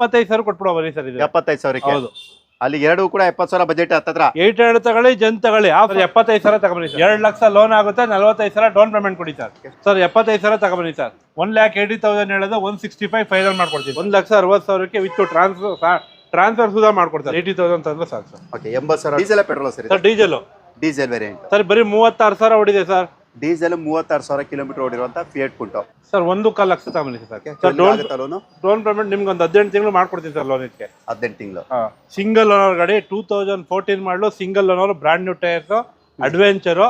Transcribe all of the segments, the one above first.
ಎಪ್ಪತ್ತೈದು ಸಾವಿರ ಕೊಟ್ಬಿಡೋ ಬರೀ ಸರ್ ಇದು. ಎಪ್ಪತ್ತೈದು ಸಾವಿರಕ್ಕೆ? ಹೌದು. ಅಲ್ಲಿ ಎರಡು ಕೂಡ ಎಪ್ಪತ್ತು ಸಾವಿರ ಬಜೆಟ್ ಹತ್ತತ್ರ? ಏಟ್ ಎರಡು ತಗೊಳ್ಳಿ ಜನ್ ತಗೊಳ್ಳಿ. ಆಫರ್ ಎಪ್ಪತ್ತೈದು ಸಾವಿರ ತಗೊಬನ್ನಿ ಸರ್. ಎರಡು ಲಕ್ಷ ಲೋನ್ ಆಗುತ್ತೆ ನಲವತ್ತೈದು ಸಾವಿರ ಡೌನ್ ಪೇಮೆಂಟ್ ಕೊಡಿ ಸರ್. ಸರ್ ಎಪ್ಪತ್ತೈದು ಸಾವಿರ ತಗೊಬನ್ನಿ sir. One lakh eighty thousand ಹೇಳೋದು ಒನ್ ಸಿಕ್ಸ್ಟಿ ಫೈವ್ ಫೈನಲ್ ಮಾಡ್ಕೊಡ್ತೀವಿ ಒಂದು ಲಕ್ಷ ಅರವತ್ತು ಸಾವಿರಕ್ಕೆ ವಿತ್ ಟ್ರಾನ್ಸ್ಫರ್ ಟ್ರಾನ್ಸ್ಫರ್ ಸುಧಾ ಮಾಡ್ಕೊಡ್ತಾರೆ ಏಯ್ಟಿ ತೌಸಂಡ್ ತಂದ್ರೆ ಸಾಕು ಸರ್. ಓಕೆ ಎಂಬತ್ತು ಸಾವಿರ. Diesel petrol sir sir diesel. Diesel variant sir ಬರೀ ಮೂವತ್ತಾರು ಸಾವಿರ ಹೊಡಿದೆ ಸರ್. ಡೀಸೆಲ್ ಮೂವತ್ತಾರು ಸಾವಿರ ಕಿಲೋಮೀಟರ್ ಓಡಿರುವಂತ ಫಿಯಟ್ ಕುಂಟು ಸರ್ ಒಂದು ಕಾಲ್ ಲಕ್ಷ ತಗೊಬನ್ನಿ ಸರ್. ಸರ್ ಡೌನ್ ಆಗುತ್ತಾ ಲೋನು ಡೌನ್ ಪೇಮೆಂಟ್ ನಿಮ್ಗೆ ಒಂದು ಹದಿನೆಂಟು ತಿಂಗಳು ಮಾಡ್ಕೊಡ್ತೀನಿ ಸರ್ ಲೋನ್ ಇದಕ್ಕೆ ಹದಿನೆಂಟು ತಿಂಗಳು. ಸಿಂಗಲ್ ಓನರ್ ಗಾಡಿ ಟೂ ತೌಸಂಡ್ ಫೋರ್ಟೀನ್ ಮಾಡಲು single owner brand new tyres adventure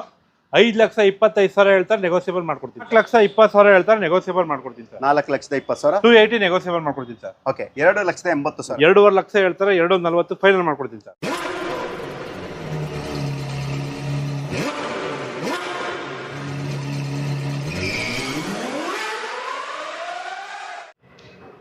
ಐದು ಲಕ್ಷ ಇಪ್ಪತ್ತೈದು ಸಾವಿರ ಹೇಳ್ತಾರೆ ನೆಗೋಸಿಯಬಲ್ ಮಾಡ್ಕೊಡ್ತೀನಿ ನಾಲ್ಕು ಲಕ್ಷ ಇಪ್ಪತ್ತು ಸಾವಿರ ಹೇಳ್ತಾರೆ ನೆಗೋಸಿಯಬಲ್ ಮಾಡ್ಕೊಡ್ತೀನಿ ಸರ್. ನಾಲ್ಕು ಲಕ್ಷದ ಇಪ್ಪತ್ತು ಸಾವಿರ? ಟೂ ಏಯ್ಟಿ ನೆಗೋಸಿಯಬಲ್ ಮಾಡ್ಕೊಡ್ತೀನಿ ಸರ್. ಓಕೆ ಎರಡು ಲಕ್ಷದ ಎಂಬತ್ತು ಸಾವಿರ. ಎರಡೂವರೆ ಲಕ್ಷ ಹೇಳ್ತಾರೆ ಎರಡು ನಲ್ವತ್ತು ಫೈನಲ್ ಮಾಡ್ಕೊಡ್ತೀನಿ ಸರ್.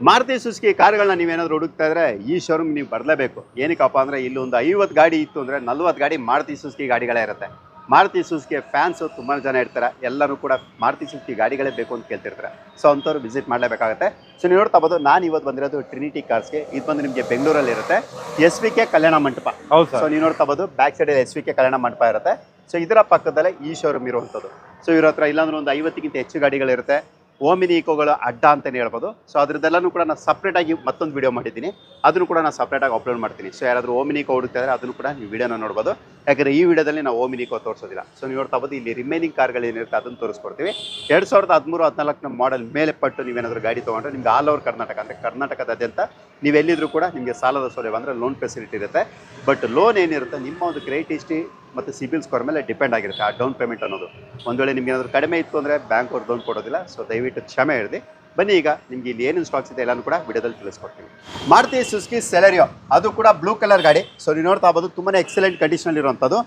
ಮಾರುತಿ ಸುಸ್ಕಿ ಕಾರ್ಗಳನ್ನ ನೀವೇನಾದ್ರು ಹುಡುಕ್ತಾ ಇದ್ರೆ ಈ ಶೋರೂಮ್ ನೀವು ಬರಲೇಬೇಕು. ಏನಕ್ಕಪ್ಪ ಅಂದ್ರೆ ಇಲ್ಲಿ ಒಂದು ಐವತ್ತು ಗಾಡಿ ಇತ್ತು ಅಂದ್ರೆ ನಲ್ವತ್ತು ಗಾಡಿ ಮಾರುತಿ ಸುಸ್ಕಿ ಗಾಡಿಗಳೇ ಇರುತ್ತೆ. ಮಾರುತಿ ಸುಸ್ಕಿ ಫ್ಯಾನ್ಸ್ ತುಂಬಾ ಜನ ಇರ್ತಾರೆ ಎಲ್ಲರೂ ಕೂಡ ಮಾರುತಿ ಸುಸ್ಕಿ ಗಾಡಿಗಳೇ ಬೇಕು ಅಂತ ಕೇಳ್ತಿರ್ತಾರೆ. ಸೊ ಅಂಥವ್ರು ವಿಸಿಟ್ ಮಾಡಲೇಬೇಕಾಗುತ್ತೆ. ಸೊ ನೀವು ನೋಡ್ತಾ ನಾನು ಇವತ್ತು ಬಂದಿರೋದು ಟ್ರಿನಿಟಿ ಕಾರ್ಸ್ಗೆ ಇದು ಬಂದು ನಿಮಗೆ ಬೆಂಗಳೂರಲ್ಲಿ ಇರುತ್ತೆ. ಎಸ್ ವಿ ಕೆ ಕಲ್ಯಾಣ ಮಂಟಪ. ಹೌದು ಸೊ ನೀವು ನೋಡ್ತಾ ಬೋದು back side S V K ಕಲ್ಯಾಣ ಮಂಟಪ ಇರುತ್ತೆ. ಸೊ ಇದರ ಪಕ್ಕದಲ್ಲೇ ಈ ಶೋರೂಮ್ ಇರುವಂಥದ್ದು. ಸೊ ಇವ್ರ ಹತ್ರ ಇಲ್ಲಾಂದ್ರೆ ಒಂದು ಐವತ್ತಿಗಿಂತ ಹೆಚ್ಚು ಗಾಡಿಗಳಿರುತ್ತೆ. ಓಮಿನಿ ಅಡ್ಡ ಅಂತಲೇ ಹೇಳ್ಬೋದು. ಸೊ ಅದ್ರದ್ದೆಲ್ಲನೂ ಕೂಡ ನಾನು ಸಪ್ರೇಟಾಗಿ ಮತ್ತೊಂದು ವೀಡಿಯೋ ಮಾಡಿದ್ದೀನಿ. ಅದನ್ನು ಕೂಡ ನಾನು ಸಪ್ರೇಟಾಗಿ ಅಪ್ಲೋಡ್ ಮಾಡ್ತೀನಿ. ಸೊ ಯಾರಾದರೂ ಓಮಿನಿ ಇಕೋ ಹುಡುಕ್ತಾ ಇದ್ದಾರೆ ಅದನ್ನು ಕೂಡ ನೀವು ವೀಡಿಯೋನ ನೋಡ್ಬೋದು. ಯಾಕಂದರೆ ಈ ವಿಡಿಯೋದಲ್ಲಿ ನಾವು ಓಮಿನಿ ಇಕೋ ತೋರಿಸೋದಿಲ್ಲ. ಸೊ ನೀವು ನೋಡ್ತಾ ಬೋದು ಇಲ್ಲಿ ರಿಮೈನಿಂಗ್ ಕಾರ್ಗಳೇನಿರುತ್ತೆ ಅದನ್ನು ತೋರಿಸ್ಕೊಡ್ತೀವಿ. ಎರಡು ಸಾವಿರದ ಹದಿಮೂರು ಹದಿನಾಲ್ಕನ ಮಾಡೆಲ್ ಮೇಲೆ ಪಟ್ಟು ನೀವೇನಾದರೂ ಗಾಡಿ ತೊಗೊಂಡ್ರೆ ನಿಮ್ಗೆ ಆಲ್ ಓವರ್ ಕರ್ನಾಟಕ ಅಂದರೆ ಕರ್ನಾಟಕದಾದ್ಯಂತ ನೀವೆಲ್ಲಿದ್ದರೂ ಕೂಡ ನಿಮಗೆ ಸಾಲದ ಸೌಲಭ್ಯ ಅಂದರೆ ಲೋನ್ ಫೆಸಿಲಿಟಿ ಇರುತ್ತೆ. ಬಟ್ ಲೋನ್ ಏನಿರುತ್ತೆ, ನಿಮ್ಮ ಒಂದು ಗ್ರೇಟ್ ಹಿಸ್ಟ್ರಿ ಮತ್ತು ಸಿಬಿಲ್ ಸ್ಕೋರ್ ಮೇಲೆ ಡಿಪೆಂಡ್ ಆಗಿರುತ್ತೆ ಆ ಡೌನ್ ಪೇಮೆಂಟ್ ಅನ್ನೋದು. ಒಂದು ವೇಳೆ ನಿಮ್ಗೆ ಏನಾದರೂ ಕಡಿಮೆ ಇತ್ತು ಅಂದರೆ ಬ್ಯಾಂಕ್ ಅವ್ರು ಲೋನ್ ಕೊಡೋದಿಲ್ಲ, ಸೊ ದಯವಿಟ್ಟು ಕ್ಷಮೆ ಇರಲಿ ಬನ್ನಿ ಈಗ ನಿಮ್ಗೆ ಇಲ್ಲಿ ಏನೇನು ಸ್ಟಾಕ್ಸ್ ಇದೆ ಎಲ್ಲಾನು ಕೂಡ ವಿಡಿಯೋದಲ್ಲಿ ತಿಳಿಸ್ಕೊಡ್ತೀನಿ. ಮಾರುತಿ ಸುಸ್ಕಿ ಸೆಲೆರಿಯೋ ಅದು ಕೂಡ ಬ್ಲೂ ಕಲರ್ ಗಾಡಿ. ಸೊ ನೀವು ನೋಡ್ತಾ ಬೋದು ತುಂಬಾ ಎಕ್ಸಲೆಂಟ್ ಕಂಡೀಷನಲ್ಲಿ ಇರುವಂಥದ್ದು.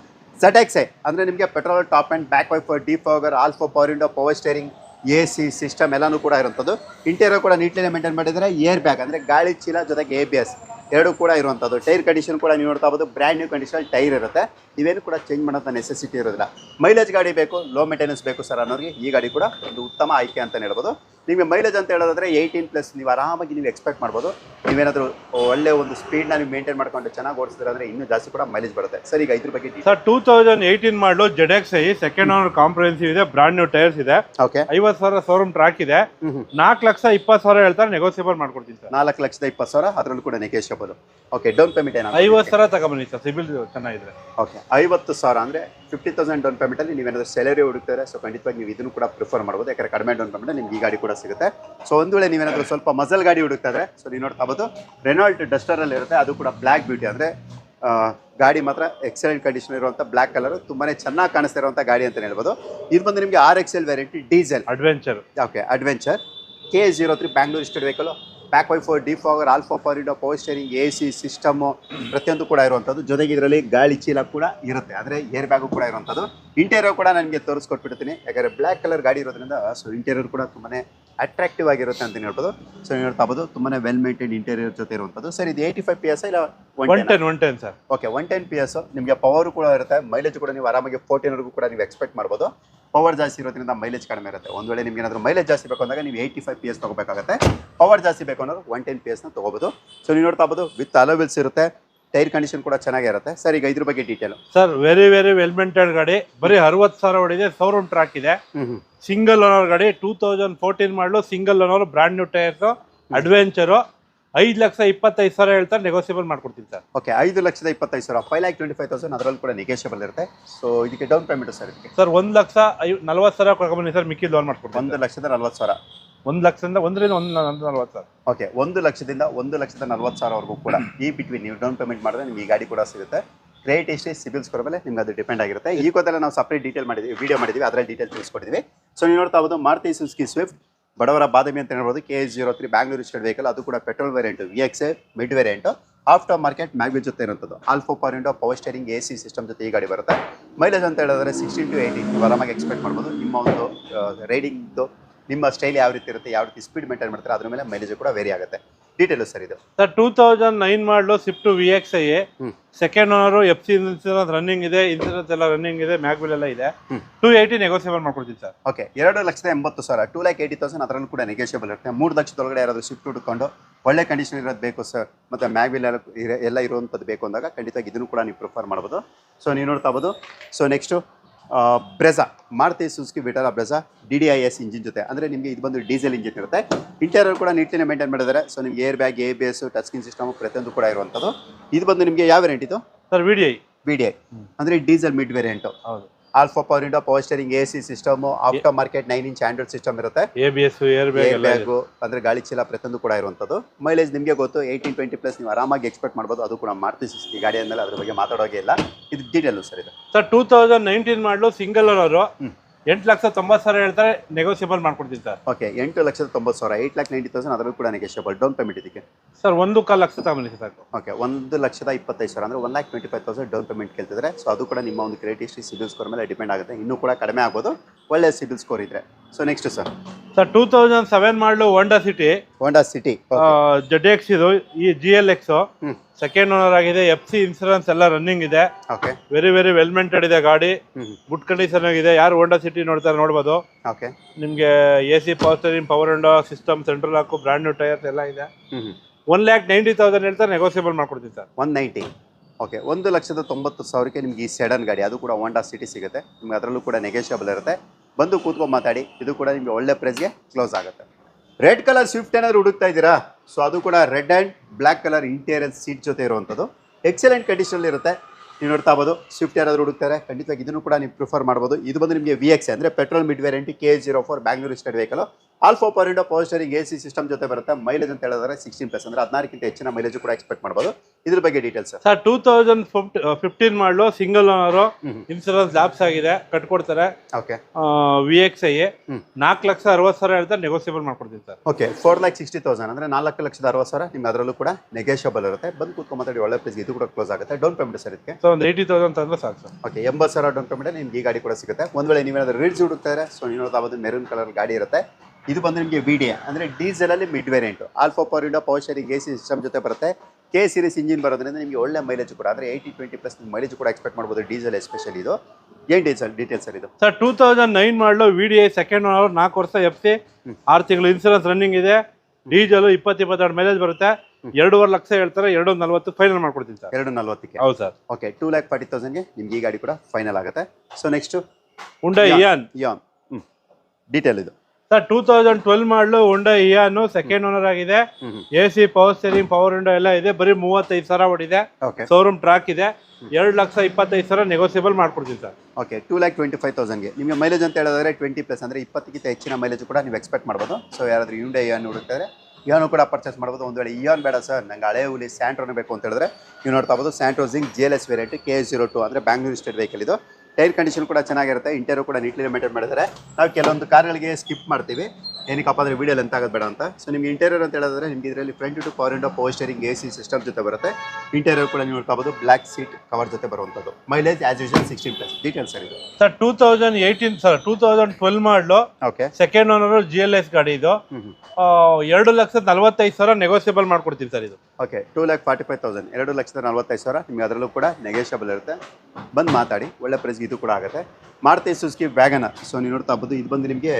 ಸೆಟ್ ಎಕ್ಸ್ ಅಂದರೆ ನಿಮಗೆ petrol top and back wiper defogger all four power window power steering A C system ಎಲ್ಲನೂ ಕೂಡ ಇರುವಂಥದ್ದು. ಇಂಟೀರಿಯರ್ ಕೂಡ ನೀಟ್ಲಿ ಮೇಂಟೈನ್ ಮಾಡಿದರೆ ಏರ್ ಬ್ಯಾಗ್ ಅಂದರೆ ಗಾಳಿ ಚೀಲ ಜೊತೆಗೆ ಎ ಬಿ ಎಸ್ ಎರಡು ಕೂಡ ಇರುವಂಥದ್ದು. ಟೈರ್ ಕಂಡೀಷನ್ ಕೂಡ ನೀವು ನೋಡ್ತಾ ಹೋಗೋದು ಬ್ರ್ಯಾಂಡ್ ನ್ಯೂ ಕಂಡೀಷನ್ ಟೈರ್ ಇರುತ್ತೆ. ಇವೇನು ಕೂಡ ಚೇಂಜ್ ಮಾಡೋಂಥ ನೆಸೆಸಿಟಿ ಇರೋದಿಲ್ಲ. ಮೈಲೇಜ್ ಗಾಡಿ ಬೇಕು ಲೋ ಮೇಂಟೆನೆನ್ಸ್ ಬೇಕು ಸರ್ ಅನ್ನೋರಿಗೆ ಈ ಗಾಡಿ ಕೂಡ ಒಂದು ಉತ್ತಮ ಆಯ್ಕೆ ಅಂತಲೇ ಹೇಳ್ಬೋದು. ನಿಮಗೆ ಮೈಲೇಜ್ ಅಂತ ಹೇಳೋದಾದ್ರೆ ಏಯ್ಟೀನ್ ಪ್ಲಸ್ ನೀವು ಆರಾಮಾಗಿ ನೀವು ಎಕ್ಸ್ಪೆಕ್ಟ್ ಮಾಡ್ಬೋದು. ನೀವೇನಾದರೂ ಒಳ್ಳೆ ಒಂದು ಸ್ಪೀಡ್ನ ನೀವು ಮೇಂಟೈನ್ ಮಾಡ್ಕೊಂಡು ಚೆನ್ನಾಗಿ ಓಡಿಸಿದ್ರೆ ಅಂದರೆ ಇನ್ನೂ ಜಾಸ್ತಿ ಕೂಡ ಮೈಲೇಜ್ ಬರುತ್ತೆ. ಸರ್ ಈಗ ಇದ್ರ ಬಗ್ಗೆ ಸರ್ ಟೂ ತೌಸಂಡ್ ಏಯ್ಟೀನ್ ಮಾಡಲು Z X I second owner comprehensive ಇದೆ ಬ್ರಾಂಡ್ ನ್ಯೂ ಟೈರ್ಸ್ ಇದೆ. ಓಕೆ ಐವತ್ತು ಸಾವಿರ ಶೋರೂಮ್ ಟ್ರ್ಯಾಕ್ ಇದೆ. ನಾಲ್ಕು ಲಕ್ಷ ಇಪ್ಪತ್ತು ಸಾವಿರ ಹೇಳ್ತಾರೆ ನೆಗೋಸಿಯಬಲ್ ಮಾಡ್ಕೊಡ್ತೀನಿ ಸರ್. ನಾಲ್ಕು ಲಕ್ಷದ ಇಪ್ಪತ್ತು ಸಾವಿರ ಅದರಲ್ಲೂ ಕೂಡ ನೆಗೆಷಿಯಬಲ್ ಓಕೆ ಡೌನ್ ಪೇಮೆಂಟ್ ಏನಾಗುತ್ತೆ ಐವತ್ತು ಸಾವಿರ ತಗೊಂಬನ್ನಿ ಸರ್ ಸಿಬಿಲ್ ಚೆನ್ನಾಗಿದೆ ಓಕೆ ಐವತ್ತು ಸಾವಿರ ಅಂದರೆ ಫಿಫ್ಟಿ ತೌಸಂಡ್ ಡೌನ್ ಪೇಮೆಂಟಲ್ಲಿ ನೀವೇನಾದರೂ ಸ್ಯಾಲರಿ ಹುಡುಕ್ತಾರೆ ಸೊ ಖಂಡಿತವಾಗಿ ನೀವು ಇದನ್ನು ಕೂಡ ಪ್ರಿಫರ್ ಮಾಡ್ಬೋದು. ಯಾಕಂದ್ರೆ ಕಡಿಮೆ ಡೌನ್ ಪೇಮೆಂಟ್ ನಿಮ್ಗೆ ಈ ಗಾಡಿ ಕೂಡ ಸಿಗುತ್ತೆ. ಸೊ ಒಂದು ವೇಳೆ ನೀವೇನಾದರೂ ಸ್ವಲ್ಪ ಮಜಲ್ ಗಾಡಿ ಹುಡುಕ್ತಾರೆ ಇದ್ರೆ ಸೊ ನೀವು ನೋಡ್ತಾ ಬೋದು ರೆನಾಲ್ಟ್ ಡಸ್ಟರಲ್ಲಿ ಇರುತ್ತೆ ಅದು ಕೂಡ ಬ್ಲ್ಯಾಕ್ ಬ್ಯೂಟಿ ಅಂದರೆ ಗಾಡಿ ಮಾತ್ರ ಎಕ್ಸಲೆಂಟ್ ಕಂಡೀಷನ್ ಇರುವಂಥ ಬ್ಲ್ಯಾಕ್ ಕಲರ್ ತುಂಬಾ ಚೆನ್ನಾಗಿ ಕಾಣಿಸ್ತಾ ಇರುವಂಥ ಗಾಡಿ ಅಂತ ಹೇಳ್ಬೋದು. ಇದು ಬಂದು ನಿಮಗೆ R X L variety diesel adventure okay adventure K zero three Bangalore state vehicle back wiper defogger all four power window power steering A C system ಪ್ರತಿಯೊಂದು ಕೂಡ ಇರುವಂಥದ್ದು. ಜೊತೆಗೆ ಇದರಲ್ಲಿ ಗಾಳಿ ಚೀಲ ಕೂಡ ಇರುತ್ತೆ. ಅಂದರೆ ಏರ್ ಬ್ಯಾಗು ಕೂಡ ಇರುವಂಥದ್ದು. ಇಂಟೀರಿಯರ್ ಕೂಡ ನನಗೆ ತೋರಿಸ್ಕೊಟ್ಬಿಡ್ತೀನಿ. ಯಾಕಂದರೆ ಬ್ಲ್ಯಾಕ್ ಕಲರ್ ಗಾಡಿ ಇರೋದ್ರಿಂದ ಸೊ ಇಂಟೀರಿಯರ್ ಕೂಡ ತುಂಬಾ ಅಟ್ರಾಕ್ಟಿವ್ ಆಗಿರುತ್ತೆ ಅಂತ ಹೇಳ್ಬೋದು. ಸೊ ನೀವು ಹೇಳ್ತಾ ತುಂಬಾನೇ ತುಂಬಾ ವೆಲ್ ಮೇಂಟೈನ್ ಇಂಟೀರಿಯರ್ ಜೊತೆ ಇರುವಂತದ್ದು ಸರ್ ಇದು ಏಯ್ಟಿ ಫೈವ್ ಪಿ ಎಸ್ ಇಲ್ಲ one ten one ten sir okay one ten P S ನಿಮಗೆ ಪವರ್ ಕೂಡ ಇರುತ್ತೆ ಮೈಲೇಜ್ ಕೂಡ ನೀವು ಆರಾಮಾಗಿ ಫೋರ್ಟೀನ್ವರೆಗೂ ಕೂಡ ನೀವು ಎಕ್ಸ್ಪೆಕ್ಟ್ ಮಾಡ್ಬೋದು. ಪವರ್ ಜಾಸ್ತಿ ಇರೋದ್ರಿಂದ ಮೈಲೇಜ್ ಕಡಿಮೆ ಇರುತ್ತೆ. ಒಂದು ವೇಳೆ ನಿಮ್ಗೆ ಏನಾದರೂ ಮೈಲೇಜ್ ಜಾಸ್ತಿ ಬೇಕು ಅಂದಾಗ ನೀವು ಏಯ್ಟಿ ಫೈವ್ ಪಿ ಎಸ್ ತೊಗೋಬೇಕಾಗುತ್ತೆ. ಪವರ್ ಜಾಸ್ತಿ ಬೇಕು ಅನ್ನೋದು ಒನ್ ಟೆನ್ ಪಿ ಎಸ್ನ ತೊಗೋಬೋದು. ಸೊ ನೀವು ನೋಡ್ತಾ ವಿತ್ ಅಲೋವಿಲ್ಸ್ ಇರುತ್ತೆ ಟೈರ್ ಕಂಡೀಷನ್ ಕೂಡ ಚೆನ್ನಾಗಿರುತ್ತೆ. ಸರ್ ಈಗ ಇದ್ರ ಬಗ್ಗೆ detail sir very very well maintained ಗಾಡಿ. ಬರೀ ಅರವತ್ತು ಸಾವಿರ ಹೊಡಿದೆ ಶೋರೂಮ್ ಟ್ರ್ಯಾಕ್ ಇದೆ. ಸಿಂಗಲ್ ಓನರ್ ಗಾಡಿ ಟೂ ತೌಸಂಡ್ ಫೋರ್ಟೀನ್ ಮಾಡಲು single owner brand new tyres adventure ಐದು ಲಕ್ಷ ಇಪ್ಪತ್ತೈದು ಸಾವಿರ ಹೇಳ್ತಾರೆ ನೆಗೋಸಿಯಬಲ್ ಮಾಡ್ಕೊಡ್ತೀನಿ ಸರ್. ಓಕೆ ಐದು ಲಕ್ಷದ ಇಪ್ಪತ್ತೈದು ಸಾವಿರ. Five lakh twenty five thousand ಅದರಲ್ಲಿ ಕೂಡ ನೆಗೋಸಿಯಬಲ್ ಇರುತ್ತೆ. ಸೊ ಇದಕ್ಕೆ ಡೌನ್ ಪೇಮೆಂಟ್ ಸರ್ ಇದಕ್ಕೆ. ಸರ್ ಒಂದು ಲಕ್ಷ ಐ ನಲ್ವತ್ತು ಸಾವಿರ ಕೊಡ್ಕೊಂಬನ್ನಿ ಸರ್ ಮಿಕ್ಕಿ ಲೋನ್ ಮಾಡ್ಕೊಡ್ತೀನಿ ಒಂದು ಲಕ್ಷದ ನಲ್ವತ್ತು ಸಾವಿರ. ಒಂದು ಲಕ್ಷದಿಂದ ಒಂದರಿಂದ ಒಂದು ನಲ್ವತ್ತು ಸಾವಿರ. ಓಕೆ ಒಂದು ಲಕ್ಷದಿಂದ ಒಂದು ಲಕ್ಷದ ನಲ್ವತ್ತು ಸಾವಿರವರೆಗೂ ಕೂಡ ಈ ಬಿಟ್ವೀನ್ ನೀವು ಡೌನ್ ಪೇಮೆಂಟ್ ಮಾಡಿದ್ರೆ ನಿಮಗೆ ಈ ಗಾಡಿ ಕೂಡ ಸಿಗುತ್ತೆ. ಕ್ರೆಡಿಟ್ ಹಿಸ್ಟ್ರಿ ಸಿಬಿಲ್ ಸ್ಕೋರ್ ಮೇಲೆ ನಿಮ್ಗೆ ಅದು ಡಿಪೆಂಡ್ ಆಗಿರುತ್ತೆ. ಈ ಕೋದಲ್ಲ ನಾವು ಸಪ್ರೇಟ್ ಡೀಟೇಲ್ ಮಾಡಿದ್ವಿ ವಿಡಿಯೋ ಮಾಡಿದ್ವಿ, ಅದರಲ್ಲಿ ಡೀಟೇಲ್ ತಿಳಿಸ್ಕೊಟ್ಟಿದ್ವಿ. ಸೊ ನೀವು ನೋಡ್ತಾ ಹೋಗೋದು ಮಾರುತಿ ಸುಸ್ಕಿ ಸ್ವಿಫ್ಟ್ ಬಡವರ ಬಾದಾಮಿ ಅಂತ ಹೇಳ್ಬೋದು K S zero three Bangalore state vehicle ಅದು ಕೂಡ petrol variant V X mid variant after market mag wheel ಜೊತೆ ಇರುವಂಥದ್ದು. All four window power steering A C system ಜೊತೆ ಈ ಗಾಡಿ ಬರುತ್ತೆ. ಮೈಲೇಜ್ ಅಂತ ಹೇಳಿದ್ರೆ ಸಿಕ್ಸ್ಟೀನ್ ಟು ಏಯ್ಟೀನ್ ಆರಾಮಾಗಿ ಎಕ್ಸ್ಪೆಕ್ಟ್ ಮಾಡ್ಬೋದು. ನಿಮ್ಮ ಒಂದು ರೈಡಿಂಗ್ದು ನಿಮ್ಮ ಸ್ಟೈಲ್ ಯಾವ ರೀತಿ ಇರುತ್ತೆ ಯಾವ ರೀತಿ ಸ್ಪೀಡ್ ಮೇಂಟೈನ್ ಮಾಡ್ತಾರೆ ಅದ್ರ ಮೇಲೆ ಮೈಲೇಜ್ ಕೂಡ ವೇರಿ ಆಗುತ್ತೆ. ಡೀಟೇಲ್ ಸರ್ ಇದು. ಸರ್ ಟೂ ತೌಸಂಡ್ ನೈನ್ ಮಾಡಲು Swift V X I second owner F C insurance running ಇದೆ ಇನ್ಸೂರೆನ್ಸ್ ಎಲ್ಲ ರನ್ನಿಂಗ್ ಇದೆ ಮ್ಯಾಗ್ಬಿಲ್ ಎಲ್ಲ ಇದೆ. ಟು ಏಯ್ಟಿ ನೆಗೋಸಿಯಬಲ್ ಮಾಡ್ಕೊಡ್ತೀನಿ ಸರ್ ಓಕೆ ಎರಡು ಲಕ್ಷದ ಎಂಬತ್ತು ಸಾವಿರ ಟೂ ಲ್ಯಾಕ್ ಏಯ್ಟಿ ತೌಸಂಡ್ ಅದರಲ್ಲೂ ಕೂಡ ನೆಗೋಷಿಯಬಲ್ ಇರುತ್ತೆ. ಮೂರು ಲಕ್ಷದೊಳಗಡೆ ಯಾರಾದರೂ ಶಿಫ್ಟ್ ಹುಡ್ಕೊಂಡು ಒಳ್ಳೆ ಕಂಡೀಷನ್ ಇರೋದು ಬೇಕು ಸರ್ ಮತ್ತು ಮ್ಯಾಗ್ವಿಲ್ ಎಲ್ಲ ಇರ- ಎಲ್ಲ ಇರುವಂಥದ್ದು ಬೇಕು ಅಂದಾಗ ಖಂಡಿತ ಇದನ್ನು ಕೂಡ ನೀವು ಪ್ರಿಫರ್ ಮಾಡ್ಬೋದು. ಸೊ ನೀವು ನೋಡ್ತಾ ಬೋದು so next Brezza Maruti Suzuki Vitara Brezza D D I S engine ಜೊತೆ. ಅಂದರೆ ನಿಮಗೆ ಇದು ಬಂದು ಡೀಸೆಲ್ ಇಂಜಿನ್ ಇರುತ್ತೆ. ಇಂಟೀರಿಯರ್ ಕೂಡ ನೀಟ್ಲಿ ಮೇಂಟೈನ್ ಮಾಡಿದ್ದಾರೆ. ಸೊ ನಿಮಗೆ air bag A B S touch screen system ಪ್ರತಿಯೊಂದು ಕೂಡ ಇರುವಂಥದ್ದು. ಇದು ಬಂದು ನಿಮಗೆ ಯಾವ ವೇರಿಯಂಟ್ ಇದು? Sir V D I B D I ಅಂದರೆ ಡೀಸೆಲ್ ಮಿಡ್ ವೇರಿಯಂಟು ಹೌದು. All four power window power steering A C system after market nine inch android system ಇರುತ್ತೆ. ಬ್ಯಾಗ್ ಅಂದ್ರೆ ಗಾಳಿ ಚೀಲ ಪ್ರತಿಯೊಂದು ಕೂಡ ಇರುವಂತದ್ದು. ಮೈಲೇಜ್ ನಿಮಗೆ ಗೊತ್ತು ಏಯ್ಟೀನ್ ಟ್ವೆಂಟಿ ಪ್ಲಸ್ ನೀವು ಆರಾಮಾಗಿ ಎಕ್ಸ್ಪೆಕ್ಟ್ ಮಾಡ್ಬೋದು. ಅದು ಕೂಡ ಮಾರುತಿ ಸುಜುಕಿ ಗಾಡಿ ಅಂದಮೇಲೆ ಅದ್ರ ಬಗ್ಗೆ ಮಾತಾಡೋಗೆ ಇಲ್ಲ. ಇದು ಡೀಟೇಲ್ ಸರ್ ಇದು. ಸರ್ ಟೂ ತೌಸಂಡ್ ನೈನ್ಟೀನ್ ಮಾಡಲು ಸಿಂಗಲ್ ಅವರು. ಎಂಟು ಲಕ್ಷ ತೊಂಬತ್ತು ಸಾವಿರ ಹೇಳ್ತಾರೆ ನೆಗೋಸಿಯಬಲ್ ಮಾಡ್ಕೊಡ್ತೀನಿ ಸರ್ ಓಕೆ ಎಂಟು ಲಕ್ಷದ ತೊಂಬತ್ತು ಸಾವಿರ ಏಯ್ಟ್ ಲ್ಯಾಕ್ ನೈಂಟಿ ತೌಸಂಡ್ ಅದರಲ್ಲೂ ಕೂಡ ನೆಗೆಷಿಯಬಲ್ ಡೌನ್ ಪೇಮೆಂಟ್ ಇದಕ್ಕೆ? ಸರ್ ಒಂದು ಕಾಲು ಲಕ್ಷ ತಗೊಂಡಿ ಸರ್. ಓಕೆ ಒಂದು ಲಕ್ಷದ ಇಪ್ಪತ್ತೈದು ಸಾವಿರ ಅಂದರೆ one lakh twenty five thousand down payment ಕೇಳ್ತಿದ್ರೆ so ಅದು ಕೂಡ ನಿಮ್ಮ ಒಂದು ಕ್ರೆಡಿಟ್ ಹಿಸ್ಟ್ರಿ ಸಿಬಿಲ್ ಸ್ಕೋರ್ ಮೇಲೆ ಡಿಪೆಂಡ್ ಆಗುತ್ತೆ. ಇನ್ನೂ ಕೂಡ ಕಡಿಮೆ ಆಗ್ಬೋದು. ಒಳ್ಳೆ ಸಿಬಿಲ್ ಸ್ಕೋರ್ ಇದ್ರೆ. So next sir sir two thousand seven ಮಾಡಲು Honda City Honda City Z X ಇದು ಈ G L X second owner ಆಗಿದೆ ಎಫ್ ಸಿ ಇನ್ಸೂರೆನ್ಸ್ ಎಲ್ಲ ರನ್ನಿಂಗ್ ಇದೆ. Okay very very well maintained ಇದೆ ಗಾಡಿ. ಗುಡ್ ಕಂಡೀಷನ್ ಆಗಿದೆ. ಯಾರು ಹೋಂಡಾ ಸಿಟಿ ನೋಡ್ತಾರೆ ನೋಡ್ಬೋದು. ಓಕೆ ನಿಮಗೆ A C power steering power window system central ಹಾಕು ಬ್ರ್ಯಾಂಡ್ ನ್ಯೂ ಟೈರ್ಸ್ ಎಲ್ಲ ಇದೆ. ಒನ್ ಲ್ಯಾಕ್ ನೈಂಟಿ ತೌಸಂಡ್ ಹೇಳ್ತಾರೆ ನೆಗೋಸಿಯಬಲ್ ಮಾಡ್ಕೊಡ್ತೀನಿ ಸರ್. ಒನ್ ನೈಂಟಿ ಓಕೆ ಒಂದು ಲಕ್ಷದ ತೊಂಬತ್ತು ಸಾವಿರಕ್ಕೆ ನಿಮ್ಗೆ ಈ ಸೆಡನ್ ಗಾಡಿ ಅದು ಕೂಡ ಹೋಂಡಾ ಸಿಟಿ ಸಿಗುತ್ತೆ. ನಿಮ್ಗೆ ಅದರಲ್ಲೂ ಕೂಡ ನೆಗೆಷಿಯಬಲ್ ಇರುತ್ತೆ. ಬಂದು ಕೂತ್ಕೊಂಡು ಮಾತಾಡಿ ಇದು ಕೂಡ ನಿಮಗೆ ಒಳ್ಳೆ ಪ್ರೈಸ್ಗೆ ಕ್ಲೋಸ್ ಆಗುತ್ತೆ. ರೆಡ್ ಕಲರ್ ಸ್ವಿಫ್ಟ್ ಏನಾದ್ರು ಹುಡುಕ್ತಾ ಇದ್ದೀರಾ? ಸೊ ಅದು ಕೂಡ red and black colour interior seat ಜೊತೆ ಇರುವಂಥದ್ದು. ಎಕ್ಸಲೆಂಟ್ ಕಂಡೀಷನಲ್ಲಿ ಇರುತ್ತೆ. ನೀವು ನೋಡ್ತಾ ಇರ್ಬೋದು ಸ್ವಿಫ್ಟ್ ಯಾರಾದರೂ ಹುಡುಕ್ತಾರೆ, ಖಂಡಿತವಾಗಿ ಇದನ್ನು ಕೂಡ ನೀವು ಪ್ರಿಫರ್ ಮಾಡ್ಬೋದು. ಇದು ಬಂದು ನಿಮಗೆ ವಿ ಎಕ್ಸ್ ಅಂದರೆ petrol mid variant K zero four Bangalore state vehicle all four power window power steering A C system ಜೊತೆ ಬರುತ್ತೆ. ಮೈಲೇಜ್ ಅಂತ ಹೇಳಿದ್ರೆ ಸಿಕ್ಸ್ಟೀನ್ ಪ್ಲಸ್ ಅಂದ್ರೆ ಹದಿನಾರಕ್ಕಿಂತ ಹೆಚ್ಚಿನ ಮೈಲೇಜ್ ಕೂಡ ಎಕ್ಸ್ಪೆಕ್ಟ್ ಮಾಡಬಹುದು ಇದ್ರ ಬಗ್ಗೆ details sir two thousand fifteen ಮಾಡಲು ಸಿಂಗಲ್ ಓನರು. ಇನ್ಸೂರೆನ್ಸ್ ಲ್ಯಾಬ್ಸ್ ಆಗಿದೆ ಕಟ್ಕೊಡ್ತಾರೆ. Okay V X I. ನಾಲ್ಕು ಲಕ್ಷ ಅರವತ್ತು ಸಾವಿರ ಹೇಳ್ತಾರೆ ನೆಗೋಸಿಯಬಲ್ ಮಾಡ್ಕೊಡ್ತೀನಿ sir. Okay four lakh sixty thousand ಅಂದ್ರೆ ನಾಲ್ಕು ಲಕ್ಷದ ಅರವತ್ತು ಸಾವಿರ ನಿಮ್ಗೆ ಅದರಲ್ಲೂ ಕೂಡ ನೆಗೋಷಿಯಬಲ್ ಇರುತ್ತೆ. ಬಂದು ಕೂತ್ಕೊಂಡು ಮಾತಾಡಿ ಒಳ್ಳೆ ಪ್ಲೇಸ್ ಇದು ಕೂಡ ಕ್ಲೋಸ್ ಆಗುತ್ತೆ. ಡೌನ್ ಪೇಮೆಂಟ್ ಸರ್ ಇದಕ್ಕೆ. ಸೊ ಒಂದು ಏಯ್ಟಿ ತೌಸಂಡ್ ತಂದ್ರೆ ಸಾಕು ಸರ್. ಓಕೆ ಎಂಬತ್ತು ಸಾವಿರ ಡೌನ್ ಪೇಮೆಂಟ್ ನಿಮ್ಗೆ ಈ ಗಾಡಿ ಕೂಡ ಸಿಗುತ್ತೆ. ಒಂದು ವೇಳೆ ನೀವೇನಾದ್ರೂ ರೀಡ್ಸ್ ಹುಡುಕ್ತಾರೆ ಸೊ ನೀವು ನೋಡ್ತಾ ಮೆರೂನ್ ಕಲರ್ ಗಾಡಿ ಇರುತ್ತೆ. ಇದು ಬಂದು ನಿಮಗೆ ವಿ ಡಿ ಅಂದರೆ ಡೀಸೆಲಲ್ಲಿ mid variant all four power window power steering A C system ಜೊತೆ ಬರುತ್ತೆ. ಕೆ ಸೀರೀಸ್ ಇಂಜಿನ್ ಬರೋದ್ರಿಂದ ನಿಮಗೆ ಒಳ್ಳೆ ಮೈಲೇಜ್ ಕೂಡ ಅಂದರೆ ಏಯ್ಟಿ ಟ್ವೆಂಟಿ ಪ್ಲಸ್ ಮೈಲೇಜ್ ಕೂಡ ಎಕ್ಸ್ಪೆಕ್ಟ್ ಮಾಡ್ಬೋದು ಡೀಸೆಲ್ ಎಸ್ಪೆಷಲಿ ಇದು. ಏನು ಡೀಸೆಲ್ ಡೀಟೇಲ್ಸ್ ಸರ್ ಇದು? ಸರ್ ಟೂ ತೌಸಂಡ್ ನೈನ್ ಮಾಡಲು V D I second owner ನಾಲ್ಕು ವರ್ಷ ಎಫ್ ಸಿ ಆರು ತಿಂಗಳು ಇನ್ಸೂರೆನ್ಸ್ ರನ್ನಿಂಗ್ ಇದೆ. ಡೀಸೆಲ್ ಇಪ್ಪತ್ತು ಇಪ್ಪತ್ತೆರಡು ಮೈಲೇಜ್ ಬರುತ್ತೆ. ಎರಡೂವರೆ ಲಕ್ಷ ಹೇಳ್ತಾರೆ ಎರಡು ನಲ್ವತ್ತು ಫೈನಲ್ ಮಾಡ್ಕೊಡ್ತೀನಿ ಸರ್ ಎರಡು ನಲ್ವತ್ತಕ್ಕೆ ಹೌದು sir okay two lakh forty ತೌಸಂಡ್ಗೆ ನಿಮ್ಗೆ ಈ ಗಾಡಿ ಕೂಡ ಫೈನಲ್ ಆಗುತ್ತೆ. ಸೊ ನೆಕ್ಸ್ಟು ಉಂಡೆ ಇಯಾನ್ ಯಾನ್ ಹ್ಞೂ ಡೀಟೇಲ್ ಇದು. ಸರ್ ಟೂ ತೌಸಂಡ್ ಟ್ವೆಲ್ ಮಾಡಲು ಹುಂಡಾ ಇಯಾನು ಸೆಕೆಂಡ್ ಓನರ್ ಆಗಿದೆ. A C power steering power window ಎಲ್ಲ ಇದೆ. ಬರೀ ಮೂವತ್ತೈದು ಸಾವಿರ ಹೊಡಿದೆ ಓಕೆ ಶೋರೂಮ್ ಟ್ರ್ಯಾಕ್ ಇದೆ. ಎರಡು ಲಕ್ಷ ಇಪ್ಪತ್ತೈದು ಸಾವಿರ ನೆಗೋಸಿಯಬಲ್ ಮಾಡ್ಕೊಡ್ತೀನಿ sir. Okay two lakh twenty five ತೌಸಂಡ್ಗೆ ನಿಮಗೆ ಮೈಲೇಜ್ ಅಂತ ಹೇಳಿದ್ರೆ ಟ್ವೆಂಟಿ ಪ್ಲಸ್ ಅಂದರೆ ಇಪ್ಪತ್ತಕ್ಕಿಂತ ಹೆಚ್ಚಿನ ಮೈಲೇಜ್ ಕೂಡ ನೀವು ಎಕ್ಸ್ಪೆಕ್ಟ್ ಮಾಡ್ಬೋದು. ಸೊ ಯಾರಾದರೂ ಯೂಂಡೆ ಇಯಾನ್ ಹುಡುಕ್ತಾರೆ ಇಯಾನು ಕೂಡ ಪರ್ಚೇಸ್ ಮಾಡ್ಬೋದು. ಒಂದು ವೇಳೆ ಇಯಾನ್ ಬೇಡ ಸರ್ ನಂಗೆ ಹಳೆ ಹುಲಿ ಸ್ಯಾಂಟ್ರೋನೇ ಬೇಕು ಅಂತ ಹೇಳಿದ್ರೆ ನೀವು ನೋಡ್ತಾ ಬೋದು Santro Zing G L S variety K zero two ಅಂದರೆ ಬ್ಯಾಂಗ್ಳೂರು ಸ್ಟೇಟ್ ವೆಹಿಕಲ್ ಇದು. ಟೈರ್ ಕಂಡೀಷನ್ ಕೂಡ ಚೆನ್ನಾಗಿರುತ್ತೆ ಇಂಟೀರಿಯರ್ ಕೂಡ ನೀಟ್ಲಿ ಮೇಂಟೈನ್ ಮಾಡಿದ್ದಾರೆ. ನಾವು ಕೆಲವೊಂದು ಕಾರ್ಗಳಿಗೆ ಸ್ಕಿಪ್ ಮಾಡ್ತೀವಿ. ಏನಕ್ಕಪ್ಪ ಅಂದರೆ ವೀಡಿಯೋ ಎಂತ ಆಗೋದು ಬೇಡ ಅಂತ. ಸೊ ನಿಮ್ಗೆ ಇಂಟೀರಿಯರ್ ಅಂತ ಹೇಳಿದ್ರೆ ನಿಮ್ಗೆ ಇದರಲ್ಲಿ front two power window power steering A C system ಜೊತೆ ಬರುತ್ತೆ. ಇಂಟೀರಿಯರ್ ಕೂಡ ನೀವು ನೋಡ್ಕೋಬೋದು ಬ್ಲ್ಯಾಕ್ ಸೀಟ್ ಕವರ್ ಜೊತೆ ಬರುವಂಥದ್ದು. Mileage as usual sixteen plus details sir ಇದು. Sir two thousand eighteen sir two thousand twelve ಮಾಡಲು okay second owner G L S ಗಾಡಿ ಇದು ಎರಡು ಲಕ್ಷದ ನಲವತ್ತೈದು ಸಾವಿರ ನೆಗೋಸಿಯಬಲ್ ಮಾಡ್ಕೊಡ್ತೀವಿ ಸರ್ ಇದು. Okay two lakh forty five thousand ಎರಡು ಲಕ್ಷದ ನಲ್ವತ್ತೈದು ಸಾವಿರ. ನಿಮಗೆ ಅದರಲ್ಲೂ ಕೂಡ ನೆಗೆಷಬಲ್ ಇರುತ್ತೆ. ಬಂದು ಮಾತಾಡಿ. ಒಳ್ಳೆ ಪ್ರೈಸ್ಗೆ ಇದು ಕೂಡ ಆಗುತ್ತೆ. ಮಾರುತಿ ಸುಸ್ಕಿ ವ್ಯಾಗನ ಸೊ ನೀವು ನೋಡ್ತಾ ಹಬ್ಬದು ಇದು ಬಂದು ನಿಮಗೆ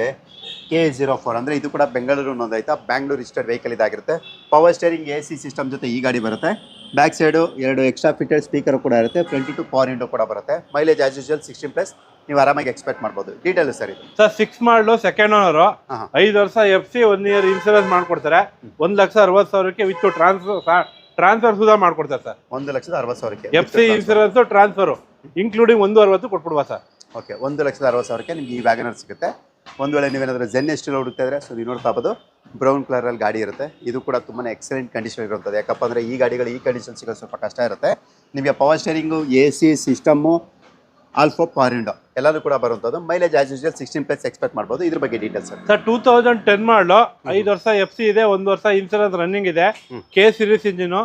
ಕೆ ಜೀರೋ ಫೋರ್ ಅಂದರೆ ಇದು ಕೂಡ ಬೆಂಗಳೂರು ನೋಂದಾಯ್ತಾ? ಬ್ಯಾಂಗ್ಳೂರ್ ರಿಜಿಸ್ಟರ್ಡ್ ವೆಹಿಕಲ್ ಇದಾಗಿರುತ್ತೆ power steering A C system ಜೊತೆ ಈ ಗಾಡಿ ಬರುತ್ತೆ. ಬ್ಯಾಕ್ ಸೈಡು ಎರಡು ಎಕ್ಸ್ಟ್ರಾ ಫಿಟೆಡ್ ಸ್ಪೀಕರ್ ಕೂಡ ಇರುತ್ತೆ. ಟ್ವೆಂಟಿ ಟು ಪವರ್ ಇಂಡೋ ಕೂಡ ಬರುತ್ತೆ. Mileage as usual sixteen plus ನೀವು ಆರಾಮಾಗಿ ಎಕ್ಸ್ಪೆಕ್ಟ್ ಮಾಡ್ಬೋದು. ಡೀಟೇಲ್ ಸರ್ ಸರ್ ಸಿಕ್ಸ್ ಮಾಡಲು ಸೆಕೆಂಡ್ ಓನರು ಐದು ವರ್ಷ F C one year insurance ಮಾಡ್ಕೊಡ್ತಾರೆ. ಒಂದು ಲಕ್ಷ ಅರವತ್ತು ಸಾವಿರಕ್ಕೆ ವಿತ್ ಟ್ರಾನ್ಸ್ಫರ್ ಟ್ರಾನ್ಸ್ಫರ್ ಸುಧಾ ಮಾಡ್ಕೊಡ್ತಾರೆ ಸರ್. ಒಂದು ಲಕ್ಷದ ಅರವತ್ತು ಸಾವಿರಕ್ಕೆ F C insurance transfer including ಒಂದು ಅರವತ್ತು ಕೊಟ್ಬಿಡುವ ಸರ್. ಓಕೆ ಒಂದು ಲಕ್ಷದ ಅರವತ್ತು ಸಾವಿರಕ್ಕೆ ನಿಮ್ಗೆ ಈ ವ್ಯಾಗನರ್ ಸಿಗುತ್ತೆ. ಒಂದು ವೇಳೆ ನೀವೇನಾದರೂ ಜೆನ್ ಎಷ್ಟು ಹುಡುಕ್ತಾ ಇದ್ರೆ ಸೊ ನೀವು ನೋಡ್ತಾ ಬೋದು ಬ್ರೌನ್ ಕಲರಲ್ಲಿ ಗಾಡಿ ಇರುತ್ತೆ. ಇದು ಕೂಡ ತುಂಬಾ ಎಕ್ಸಲೆಂಟ್ ಕಂಡೀಷನ್ ಇರುತ್ತದೆ ಯಾಕಪ್ಪ ಅಂದರೆ ಈ ಗಾಡಿಗಳು ಈ ಕಂಡೀಷನ್ ಸಿಗೋದು ಸ್ವಲ್ಪ ಕಷ್ಟ ಇರುತ್ತೆ. ನಿಮಗೆ power steering A C system all four power window ಎಲ್ಲರೂ ಕೂಡ ಬರುವಂಥದ್ದು. Mileage as usual sixteen plus expect ಮಾಡ್ಬೋದು. ಇದ್ರ ಬಗ್ಗೆ details sir sir two thousand ten model ಐದು ವರ್ಷ ಎಫ್ ಸಿ ಇದೆ ಒಂದು ವರ್ಷ ಇನ್ಸೂರೆನ್ಸ್ ರನ್ನಿಂಗ್ ಇದೆ. K series engine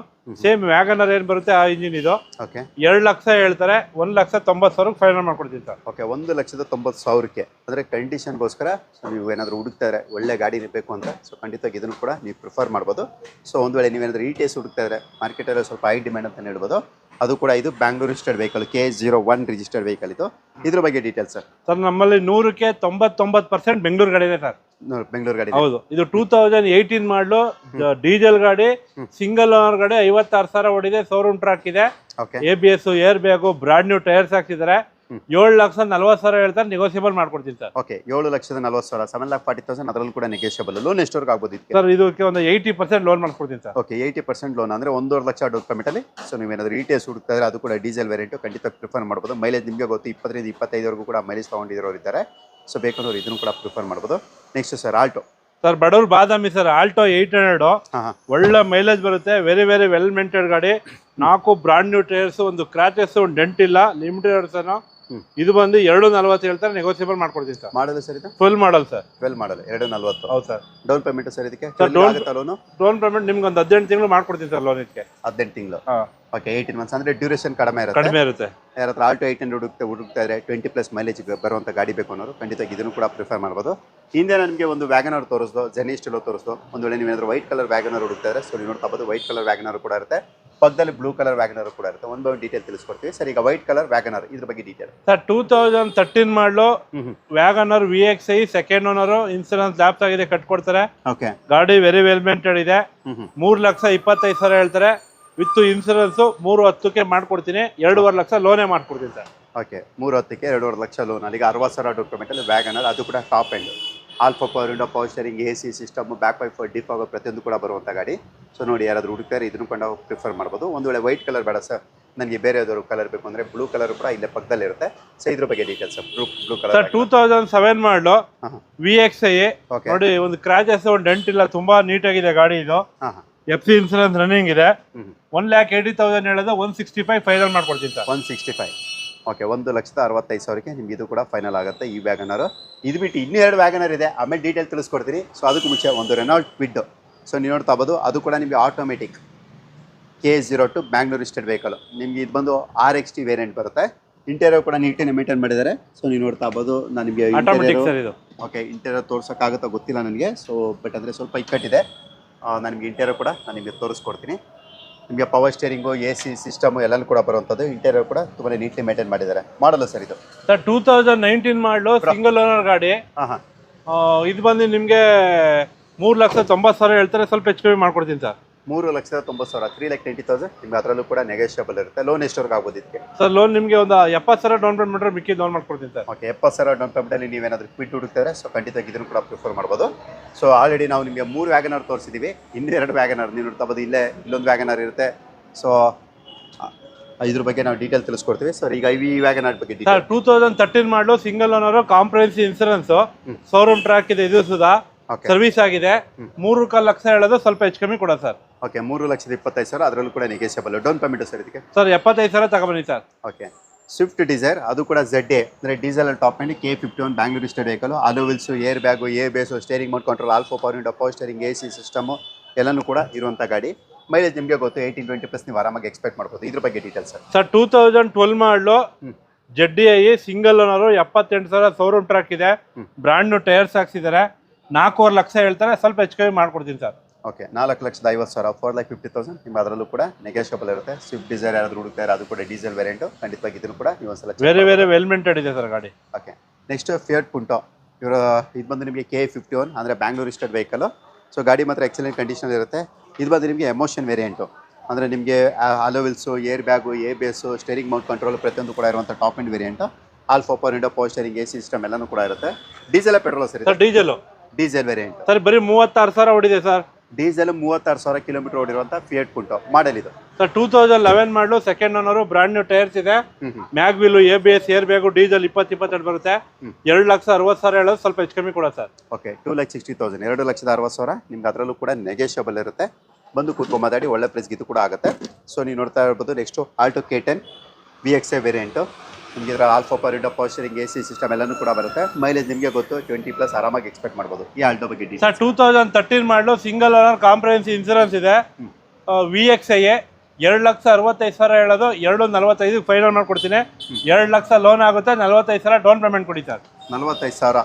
same WagonR ಏನ್ ಬರುತ್ತೆ ಆ ಇಂಜಿನ್ ಇದು. ಓಕೆ ಎರಡು ಲಕ್ಷ ಹೇಳ್ತಾರೆ ಒಂದು ಲಕ್ಷ ತೊಂಬತ್ತು ಸಾವಿರಕ್ಕೆ ಫೈನಲ್ ಮಾಡ್ಕೊಡ್ತೀನಿ ಸರ್ ಓಕೆ ಒಂದು ಲಕ್ಷದ ತೊಂಬತ್ತು ಸಾವಿರಕ್ಕೆ. ಅಂದರೆ ಕಂಡೀಷನ್ಗೋಸ್ಕರ ನೀವು ಏನಾದರೂ ಹುಡುಕ್ತಾರೆ ಒಳ್ಳೆ ಗಾಡಿ ಇರಬೇಕು ಅಂತ ಸೊ ಖಂಡಿತವಾಗಿ ಇದನ್ನು ಕೂಡ ನೀವು ಪ್ರಿಫರ್ ಮಾಡ್ಬೋದು. ಸೊ ಒಂದು ವೇಳೆ ನೀವೇನಾದರೂ ಇ ಟಿ ಎಸ್ ಹುಡುಕ್ತಾ ಇದ್ರೆ ಮಾರ್ಕೆಟಲ್ಲಿ ಸ್ವಲ್ಪ ಹೈ ಡಿಮ್ಯಾಂಡ್ ಅಂತ ಹೇಳ್ಬೋದು. ಅದು ಕೂಡ ಇದು Bangalore registered vehicle K zero one registered vehicle ಇದು. ಇದ್ರ ಬಗ್ಗೆ ಡೀಟೇಲ್ಸ್ ಸರ್ ಸರ್ ನಮ್ಮಲ್ಲಿ ನೂರಕ್ಕೆ ತೊಂಬತ್ತೊಂಬತ್ತು ಪರ್ಸೆಂಟ್ ಬೆಂಗಳೂರು ಗಾಡಿ ಇದೆ ಸರ್ ಬೆಂಗಳೂರು ಗಾಡಿ ಹೌದು. ಇದು two thousand eighteen model diesel ಗಾಡಿ ಸಿಂಗಲ್ ಓನರ್ ಗಾಡಿ ಐವತ್ತಾರು ಸಾವಿರ ಓಡಿದೆ ಶೋರೂಮ್ ಟ್ರಾಕ್ ಇದೆ. Okay A B S air bag brand new tyres ಹಾಕ್ಸಿದ್ದಾರೆ. ಏಳು ಲಕ್ಷ ನಲ್ವತ್ತು ಸಾವಿರ ಹೇಳ್ತಾರೆ ನೆಗೋಸಿಯಬಲ್ ಮಾಡ್ಕೊಡ್ತೀನಿ ಸರ್. ಓಕೆ ಏಳು ಲಕ್ಷದ ನಲ್ವತ್ತು ಸಾವಿರ ಸೆವೆನ್ ಲಾಕ್ ಫಾರ್ಟಿ ತೌಸಂಡ್ ಅದರಲ್ಲೂ ಕೂಡ ನೆಗೋಸಿಯಬಲ್ ಲೋನ್ ಎಷ್ಟವರೆಗೂ ಆಗ್ಬೋದು ಇದಕ್ಕೆ. ಸರ್ ಇದಕ್ಕೆ ಒಂದು ಏಯ್ಟಿ ಪರ್ಸೆಂಟ್ ಲೋನ್ ಮಾಡ್ಕೊಡ್ತೀನಿ sir. Okay eighty percent loan ಅಂದರೆ ಒಂದೂವರೆ ಲಕ್ಷ ಡೌನ್ ಪೇಮೆಂಟಲ್ಲಿ ಸೊ ನೀವೇನಾದರೂ ಇ ಟಿ ಎಸ್ ಹುಡುಕ್ತಾ ಇದ್ರೆ ಅದು ಕೂಡ ಡೀಸೆಲ್ ವೇರಿಯಂಟು ಖಂಡಿತ ಪ್ರಿಫರ್ ಮಾಡ್ಬೋದು. ಮೈಲೇಜ್ ನಿಮಗೆ ಗೊತ್ತು ಇಪ್ಪತ್ತರಿಂದ ಇಪ್ಪತ್ತೈದವರೆಗೂ ಕೂಡ ಮೈಲೇಜ್ ತೊಗೊಂಡಿರೋರು ಇದ್ದಾರೆ ಸೊ ಬೇಕಂದ್ರೆ ಇದನ್ನು ಕೂಡ ಪ್ರಿಫರ್ ಮಾಡ್ಬೋದು. ನೆಕ್ಸ್ಟ್ ಸರ್ ಆಲ್ಟೋ ಸರ್ ಬಡವ್ರು ಬಾದಾಮಿ ಸರ್ ಆಲ್ಟೋ ಏಯ್ಟ್ ಹಂಡ್ರೆಡ್ ಒಳ್ಳೆ ಮೈಲೇಜ್ ಬರುತ್ತೆ ವೆರಿ ವೆರಿ ವೆಲ್ ಮೇಂಟೆಡ್ ಗಾಡಿ. ನಾಲ್ಕು ಬ್ರಾಂಡ್ ನ್ಯೂ ಟೈರ್ಸ್ ಒಂದು ಕ್ರಾಚಸ್ ಒಂದು ಡೆಂಟ್ ಇಲ್ಲ ಲಿಮಿಟೆಡ್. ಇದು ಬಂದು ಎರಡು ನಲ್ವತ್ತು ಹೇಳ್ತಾರೆ ನೆಗೋಸಿಯಬಲ್ ಮಾಡ್ಕೊಡ್ತೀನಿ ಸರ್. ಮಾಡಲು ಸರ್ ಇದು? Full model sir. Full model ಎರಡು ನಲ್ವತ್ತು. ಹೌದು ಸರ್. ಡೌನ್ ಪೇಮೆಂಟ್ ಸರ್ ಇದಕ್ಕೆ? ಡೌನ್ ಲೋನು ಡೌನ್ ಪೇಮೆಂಟ್ ನಿಮ್ಗೆ ಒಂದು ಹದಿನೆಂಟು ತಿಂಗಳು ಮಾಡ್ಕೊಡ್ತೀನಿ ಸರ್ ಲೋನ್ ಇದಕ್ಕೆ ಹದಿನೆಂಟು ತಿಂಗಳು? ಓಕೆ ಏಯ್ಟೀನ್ ಮಂತ್ಸ್ ಅಂದರೆ ಡ್ಯೂರೇಷನ್ ಕಡಿಮೆ ಇರುತ್ತೆ? ಕಡಿಮೆ ಇರುತ್ತೆ. ಯಾರ ಹತ್ರ ಆಲ್ಟೋ ಏಯ್ಟ್ ಹಂಡ್ರೆಡ್ ಹುಡುಕ್ತಾ ಹುಡುಕ್ತಾ ಇದ್ರೆ ಟ್ವೆಂಟಿ ಪ್ಲಸ್ ಮೈಲೇಜ್ ಬರುವಂಥ ಗಾಡಿ ಬೇಕು ಅನ್ನೋರು ಖಂಡಿತ ಇದನ್ನು ಕೂಡ ಪ್ರಿಫರ್ ಮಾಡ್ಬೋದು. ಹಿಂದೆ ನಿಮಗೆ ಒಂದು ವ್ಯಾಗನರ್ ತೋರಿಸ್ದು ಜೆನಿಸ್ಟೆಲೋ ತೋರಿಸ್ದು. ಒಂದು ವೇಳೆ ನೀವೇನಾದ್ರು ವೈಟ್ ಕಲರ್ ವ್ಯಾಗನರ್ ಹುಡುಕ್ತಾ ಇದ್ರೆ ಸೊ ನೀವು ನೋಡ್ತಾ ಬೋದು ವೈಟ್ ಕಲರ್ ವ್ಯಾಗನರ್ ಕೂಡ ಇರುತ್ತೆ. ಪಕ್ಕದಲ್ಲಿ ಬ್ಲೂ ಕಲರ್ ವ್ಯಾಗನರ್ ಕೂಡ ಇರುತ್ತೆ. ಒಂದು ಡೀಟೇಲ್ ತಿಳಿಸ್ಕೊಡ್ತೀವಿ. ಸರ್ ಈಗ ವೈಟ್ ಕಲರ್ ವ್ಯಾಗನರ್ ಇದ್ರ ಬಗ್ಗೆ detail sir two thousand thirteen model WagonR V X I second owner insurance lapse ಆಗಿದೆ ಕಟ್ಕೊಡ್ತಾರೆ. ಓಕೆ ಗಾಡಿ ವೆರಿ ವೆಲ್ ಮೇಂಟೆಡ್ ಇದೆ. ಮೂರು ಲಕ್ಷ ಇಪ್ಪತ್ತೈದು ಸಾವಿರ ಹೇಳ್ತಾರೆ. ವಿತ್ ಇನ್ಸೂರೆನ್ಸ್ ಮೂರು ಹತ್ತಕ್ಕೆ ಮಾಡ್ಕೊಡ್ತೀನಿ. ಎರಡೂವರೆ ಲಕ್ಷ ಲೋನೇ ಮಾಡ್ಕೊಡ್ತೀನಿ ಸರ್. ಓಕೆ ಮೂರು ಹತ್ತಕ್ಕೆ ಎರಡೂವರೆ ಲಕ್ಷ ಲೋನ್ ಅಲ್ಲಿಗೆ ಅರವತ್ತು ಸಾವಿರ ಡಾಕ್ಯುಮೆಂಟಲ್ಲಿ ವ್ಯಾಗನರ್ ಅದು ಕೂಡ top end all four power window power steering A C system back wiper defog ಆಗೋ ಪ್ರತಿಯೊಂದು ಕೂಡ ಬರುವಂಥ ಗಾಡಿ. ಸೊ ನೋಡಿ ಯಾರಾದರೂ ಹುಡುಕ್ತಾರೆ ಇದನ್ನು ಕೊಂಡು ಪ್ರಿಫರ್ ಮಾಡ್ಬೋದು. ಒಂದು ವೇಳೆ ವೈಟ್ ಕಲರ್ ಬೇಡ ಸರ್ ನನಗೆ ಬೇರೆ ಯಾವ್ದಾದ್ರು ಕಲರ್ ಬೇಕು ಅಂದರೆ ಬ್ಲೂ ಕಲರ್ ಕೂಡ ಇಲ್ಲೇ ಪಕ್ಕದಲ್ಲಿ ಇರುತ್ತೆ. ಸೊ ಇದ್ರ ಬಗ್ಗೆ details blue blue sir colour two thousand seven model V X I ನೋಡಿ ಒಂದು ಕ್ರಾಚಸ್ ಒಂದು ಡೆಂಟ್ ಇಲ್ಲ ತುಂಬಾ ನೀಟಾಗಿದೆ ಗಾಡಿ ಇದು. ಹಾಂ ಹಾಂ. ಎಫ್ ಸಿ ಇನ್ಸೂರೆನ್ಸ್ ರನ್ನಿಂಗ್ ಇದೆ. ಒನ್ ಲ್ಯಾಕ್ ಏಯ್ಟಿ ತೌಸಂಡ್ ಹೇಳಿದ್ರೆ ಒನ್ ಸಿಕ್ಸ್ಟಿ ಫೈವ್ ಫೈನಲ್ ಮಾಡ್ಕೊಡ್ತೀನಿ sir one sixty five okay ಒಂದು ಲಕ್ಷದ ಅರವತ್ತೈದು ಸಾವಿರಕ್ಕೆ ನಿಮ್ಗೆ ಇದು ಕೂಡ ಫೈನಲ್ ಆಗುತ್ತೆ ಈ ವ್ಯಾಗನರು ಇದು ಬಿಟ್ಟು ಇನ್ನೂ ಎರಡು ವ್ಯಾಗನರ್ ಇದೆ ಆಮೇಲೆ ಡೀಟೇಲ್ ತಿಳಿಸ್ಕೊಡ್ತೀನಿ. ಸೊ ಅದಕ್ಕೂ ಮುಂಚೆ ಒಂದು ರೆನಾಲ್ಟ್ ಬಿಡ್ಡು ಸೊ ನೀವು ನೋಡ್ತಾ ಬೋದು ಅದು ಕೂಡ ನಿಮಗೆ automatic K zero two Bangalore ಇಸ್ಟೆಡ್ vehicle ನಿಮ್ಗೆ ಇದು ಬಂದು ಆರ್ ಎಕ್ಸ್ ಟಿ ವೇರಿಯಂಟ್ ಬರುತ್ತೆ. ಇಂಟೀರಿಯರ್ ಕೂಡ ನೀಟಿನ ಮೇಂಟೈನ್ ಮಾಡಿದ್ದಾರೆ. ಸೊ ನೀವು ನೋಡ್ತಾ ಬೋದು ನಾನು ನಿಮಗೆ ಓಕೆ ಇಂಟೀರಿಯರ್ ತೋರ್ಸೋಕ್ಕಾಗುತ್ತಾ ಗೊತ್ತಿಲ್ಲ ನನಗೆ. ಸೊ ಬಟ್ ಅಂದರೆ ಸ್ವಲ್ಪ ಇಕ್ಕಟ್ಟಿದೆ. ನಾನು ನಿಮಗೆ ಇಂಟೀರಿಯರ್ ಕೂಡ ನಾನು ನಿಮಗೆ ತೋರಿಸ್ಕೊಡ್ತೀನಿ. ನಿಮಗೆ power steering A C system ಎಲ್ಲನೂ ಕೂಡ ಬರುವಂಥದ್ದು. ಇಂಟೀರಿಯರ್ ಕೂಡ ತುಂಬಾ ನೀಟ್ಲಿ ಮೇಂಟೈನ್ ಮಾಡಿದ್ದಾರೆ. ಮಾಡಲ್ಲ ಸರ್ ಇದು. Sir two thousand nineteen model single owner ಗಾಡಿ. ಹಾಂ ಇದು ಬಂದು ನಿಮಗೆ ಮೂರು ಲಕ್ಷ ತೊಂಬತ್ತು ಸಾವಿರ ಹೇಳ್ತಾರೆ ಸ್ವಲ್ಪ ಹೆಚ್ಚು ಕಮ್ಮಿ ಮಾಡ್ಕೊಡ್ತೀನಿ ಸರ್. ಮೂರು ಲಕ್ಷದ ತೊಂಬತ್ತು ಸಾವಿರ ತ್ರೀ ಲ್ಯಾಕ್ ಟ್ವೆಂಟಿ ತೌಸಂಡ್ ನಿಮ್ಗೆ ಅದರಲ್ಲೂ ಕೂಡ ನೆಗೋಷಿಯಬಲ್ ಇರುತ್ತೆ. ಲೋನ್ ಎಷ್ಟವರೆಗೆ ಆಗ್ಬೋದು ಇದಕ್ಕೆ ಸರ್ ಲೋನ್ ನಿಮಗೆ ಒಂದು ಎಪ್ಪತ್ತು ಸಾವಿರ ಡೌನ್ ಪೇಮೆಂಟ್ ಮಾಡಿ ಮಿಕ್ಕಿ ಲೋನ್ ಮಾಡ್ಕೊಡ್ತೀನಿ ಸರ್. ಓಕೆ ಎಪ್ಪತ್ತು ಸಾವಿರ ಡೌನ್ ಪೇಮೆಂಟಲ್ಲಿ ನೀವೇನಾದರೂ ಕ್ವಿಟ್ ಹುಡುಕ್ತಾರೆ ಸೊ ಖಂಡಿತ ಇದನ್ನು ಕೂಡ ಪ್ರಿಫರ್ ಮಾಡ್ಬೋದು. ಸೊ ಆಲ್ರೆಡಿ ನಾವು ನಿಮಗೆ ಮೂರು ವ್ಯಾಗನರ್ ತೋರಿಸಿದ್ದೀವಿ ಇನ್ನೂ ಎರಡು ವ್ಯಾಗನರ್ ನೀವು ನೋಡ್ತಾ ಬೋದು ಇಲ್ಲೇ ಇಲ್ಲೊಂದು ವ್ಯಾಗನರ್ ಇರುತ್ತೆ. ಸೊ ಇದ್ರ ಬಗ್ಗೆ ನಾವು ಡೀಟೇಲ್ ತಿಳಿಸ್ಕೊಡ್ತೀವಿ. ಸರ್ ಈಗ ಐವಿ ವ್ಯಾಗನ್ ಆರ್ ಬಗ್ಗೆ sir two thousand thirteen model single owner comprehensive insurance showroom track ಇದೆ ಇದು ಸುಧಾ ಸರ್ವಿಸ್ ಆಗಿದೆ. ಮೂರು ಕಾಲು ಲಕ್ಷ ಹೇಳೋದು ಸ್ವಲ್ಪ ಹೆಚ್ಚು ಕಮ್ಮಿ ಕೊಡ ಸರ್. ಓಕೆ ಮೂರು ಲಕ್ಷದ ಇಪ್ಪತ್ತೈದು ಸಾವಿರ ಅದರಲ್ಲೂ ಕೂಡ ನೆಗೆಷಿಯಬಲ್ ಡೌನ್ ಪೇಮೆಂಟ್ ಸರ್ ಇದಕ್ಕೆ? ಸರ್ ಎಪ್ಪತ್ತೈದು ಸಾವಿರ ತಗೊಬನ್ನಿ ಸರ್. ಓಕೆ ಸ್ವಿಫ್ಟ್ ಡಿಸೈರ್ ಅದು ಕೂಡ ಝೆಡ್ ಎ ಅಂದರೆ ಡೀಸೆಲ್ ಟಾಪ್ ಮಾಡಿ K fifty one Bangalore state vehicle alloy wheels air bag ABS steering mount control all four power window power steering A C system ಎಲ್ಲನೂ ಕೂಡ ಇರುವಂಥ ಗಾಡಿ. Mileage ನಿಮಗೆ ಗೊತ್ತು ಏಯ್ಟೀನ್ ಟ್ವೆಂಟಿ ಪ್ಲಸ್ ನೀವು ಆರಾಮಾಗಿ ಎಕ್ಸ್ಪೆಕ್ಟ್ ಮಾಡ್ಬೋದು. ಇದ್ರ ಬಗ್ಗೆ details sir. Sir two thousand twelve model. ZDi single owner ಎಪ್ಪತ್ತೆಂಟು ಸಾವಿರ ಶೋರೂಮ್ ಟ್ರ್ಯಾಕ್ ಇದೆ. ಬ್ರ್ಯಾಂಡ್ ಟೈರ್ಸ್ ಹಾಕ್ಸಿದ್ದಾರೆ. ನಾಲ್ಕೂವರೆ ಲಕ್ಷ ಹೇಳ್ತಾರೆ ಸ್ವಲ್ಪ ಹೆಚ್ಚು ಕಮ್ಮಿ ಮಾಡ್ಕೊಡ್ತೀನಿ ಸರ್. ಓಕೆ ನಾಲ್ಕು ಲಕ್ಷದ ಐವತ್ತು ಸಾವಿರ ಫೋರ್ ಲ್ಯಾಕ್ ಫಿಫ್ಟಿ ತೌಸಂಡ್ ನಿಮ್ಮ ಅದರಲ್ಲೂ ಕೂಡ ನೆಗೆಷಿಯಬಲ್ ಇರುತ್ತೆ. ಸ್ವಿಫ್ಟ್ ಡಿಸೈರ್ ಯಾರಾದರೂ ಇರೋ ಅದು ಕೂಡ ಡೀಸೆಲ್ ವೇರಿಯಂಟು ಖಂಡಿತವಾಗಿ ಇದನ್ನು ಕೂಡ ನೀವು ಒಂದ್ಸಲ ಬೇರೆ ಬೇರೆ ವೆಲ್ ಮೇಂಟೆಡ್ ಇದೆ ಸರ್ ಗಾಡಿ. ಓಕೆ ನೆಕ್ಸ್ಟ್ ಫಿಯಟ್ ಪುಂಟೋ ಇವರ ಇದು ಬಂದು ನಿಮಗೆ ಕೆ ಫಿಫ್ಟಿ ಒನ್ ಅಂದರೆ ಬ್ಯಾಂಗ್ಳೂರ್ ಇಸ್ಟೆಡ್ ವೆಹಿಕಲ್ ಸೊ ಗಾಡಿ ಮಾತ್ರ ಎಕ್ಸಲೆಂಟ್ ಕಂಡೀಷನ್ ಇರುತ್ತೆ. ಇದು ಬಂದು ನಿಮಗೆ ಎಮೋಷನ್ ವೇರಿಯಂಟು ಅಂದರೆ ನಿಮಗೆ alloy wheels air bag ABS steering mount control ಪ್ರತಿಯೊಂದು ಕೂಡ ಇರುವಂಥ top end variant all four power window power steering A C system ಎಲ್ಲನೂ ಕೂಡ ಇರುತ್ತೆ. ಡೀಸೆಲ್ ಪೆಟ್ರೋಲ್ ಸರಿ sir diesel diesel variant sir ಬರೀ ಮೂವತ್ತಾರು ಸಾವಿರ ಹೊಡಿದೆ ಸರ್. ಡೀಸೆಲ್ ಮೂವತ್ತಾರು ಸಾವಿರ ಕಿಲೋಮೀಟರ್ ಓಡಿರುವಂತ ಫಿಯಟ್ ಪುಂಟೋ ಮಾಡೆಲ್ ಇದು. Sir two thousand eleven model second owner brand new tyres ಇದೆ. Mag wheel A B S air bag diesel ಇಪ್ಪತ್ತು ಇಪ್ಪತ್ತೆರಡು ಬರುತ್ತೆ. ಎರಡು ಲಕ್ಷ ಅರವತ್ತು ಸಾವಿರ ಹೇಳೋದು ಸ್ವಲ್ಪ ಹೆಚ್ಚು ಕಮ್ಮಿ ಕೊಡ sir. Okay two lakh sixty thousand ಎರಡು ಲಕ್ಷದ ಅರವತ್ತು ಸಾವಿರ. ನಿಮ್ಗೆ ಅದರಲ್ಲೂ ಕೂಡ ನೆಗೆಷಿಯಬಲ್ ಇರುತ್ತೆ. ಬಂದು ಕೂತ್ಕೊಂಡು ಮಾತಾಡಿ ಒಳ್ಳೆ ಪ್ರೈಸ್ ಇದು ಕೂಡ ಆಗುತ್ತೆ. ಸೊ ನೀವು ನೋಡ್ತಾ ಇರ್ಬೋದು next Alto K ten V X A variant ನಿಮಗೆ ಇದರ all four power power steering A C system ಎಲ್ಲಾನು ಕೂಡ ಬರುತ್ತೆ. ಮೈಲೇಜ್ ನಿಮಗೆ ಗೊತ್ತು ಟ್ವೆಂಟಿ ಪ್ಲಸ್ ಆರಾಮಾಗಿ ಎಕ್ಸ್ಪೆಕ್ಟ್ ಮಾಡಬಹುದು ಈ ಆಲ್ಟೋ ಬಗ್ಗೆ sir two thousand thirteen model single owner comprehensive insurance ಇದೆ. ವಿ ಎಕ್ಸ್ ಐ ಎ ಎರಡು ಲಕ್ಷ ಅರವತ್ತೈದು ಸಾವಿರ ಹೇಳೋದು ಎರಡು ನಲವತ್ತೈದು ಫೈನಲ್ ಮಾಡ್ಕೊಡ್ತೀನಿ ಎರಡು ಲಕ್ಷ ಲೋನ್ ಆಗುತ್ತೆ ನಲವತ್ತೈದು ಸಾವಿರ ಡೌನ್ ಪೇಮೆಂಟ್ ಕೊಡಿ ಸರ್. ನಲವತ್ತೈದು ಸಾವಿರ.